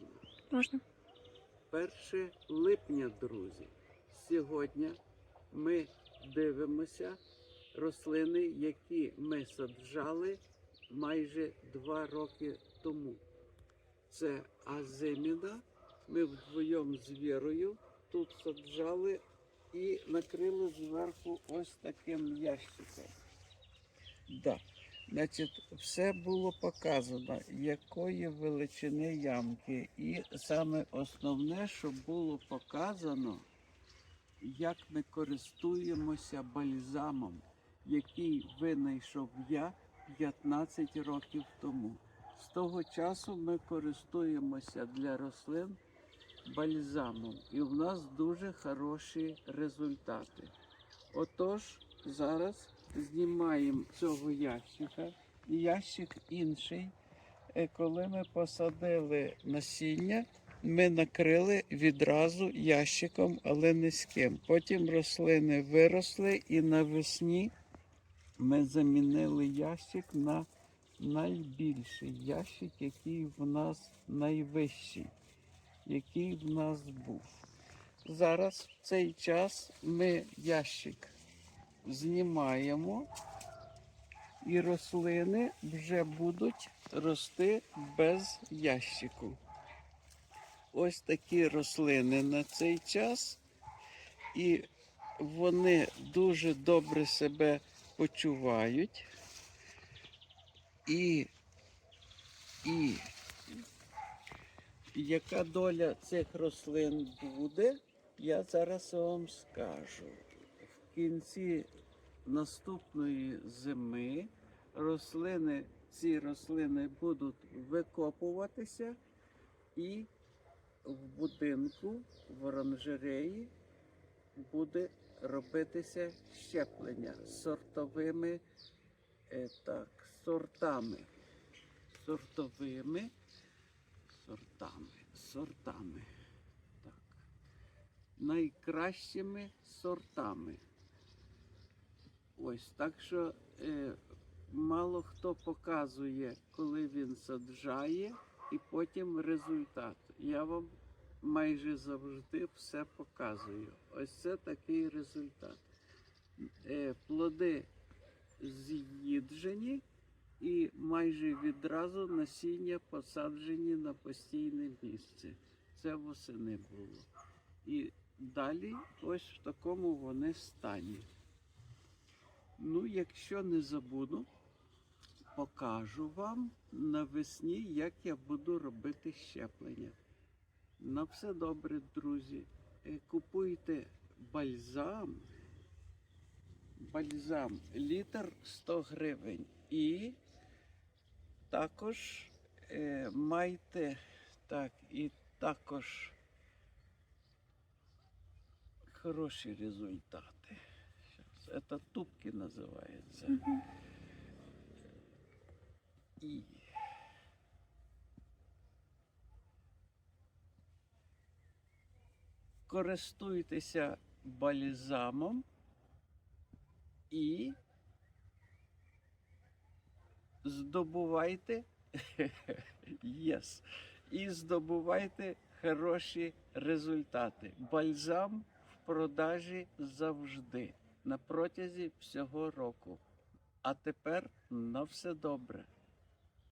Можна. Можна? 1 липня, друзі. Сьогодні ми дивимося рослини, які ми саджали майже два роки тому. Це азиміна. Ми вдвоєм з Вірою тут саджали і накрили зверху ось таким ящиком. Да. Значить, все було показано, якої величини ямки. І саме основне, що було показано, як ми користуємося бальзамом, який винайшов я 15 років тому. З того часу ми користуємося для рослин бальзамом, і в нас дуже хороші результати. Отож, зараз знімаємо цього ящика, ящик інший. Е, Коли ми посадили насіння, ми накрили відразу ящиком, але низьким. Потім рослини виросли і навесні ми замінили ящик на найбільший ящик, який в нас найвищий, який в нас був. Зараз в цей час ми ящик знімаємо, і рослини вже будуть рости без ящику. Ось такі рослини на цей час, і вони дуже добре себе почувають. І, і яка доля цих рослин буде, я зараз вам скажу. Кінці наступної зими рослини, ці рослини будуть викопуватися і в будинку, в оранжереї буде робитися щеплення сортовими е, так, сортами. Сортовими сортами. Сортами. Так. Найкращими сортами. Ось так що е, мало хто показує, коли він саджає, і потім результат. Я вам майже завжди все показую. Ось це такий результат. Е, плоди з'їджені і майже відразу насіння посаджені на постійне місце. Це восени було. І далі ось в такому вони стані. Ну, якщо не забуду, покажу вам навесні, як я буду робити щеплення. На все добре, друзі. Е, Купуйте бальзам. Бальзам літр 100 гривень. І також е, майте так, і також хороші результати. Це тупки називається. І користуйтеся бальзамом і здобувайте yes, і здобувайте хороші результати. Бальзам в продажі завжди на протязі всього року. А тепер на все добре.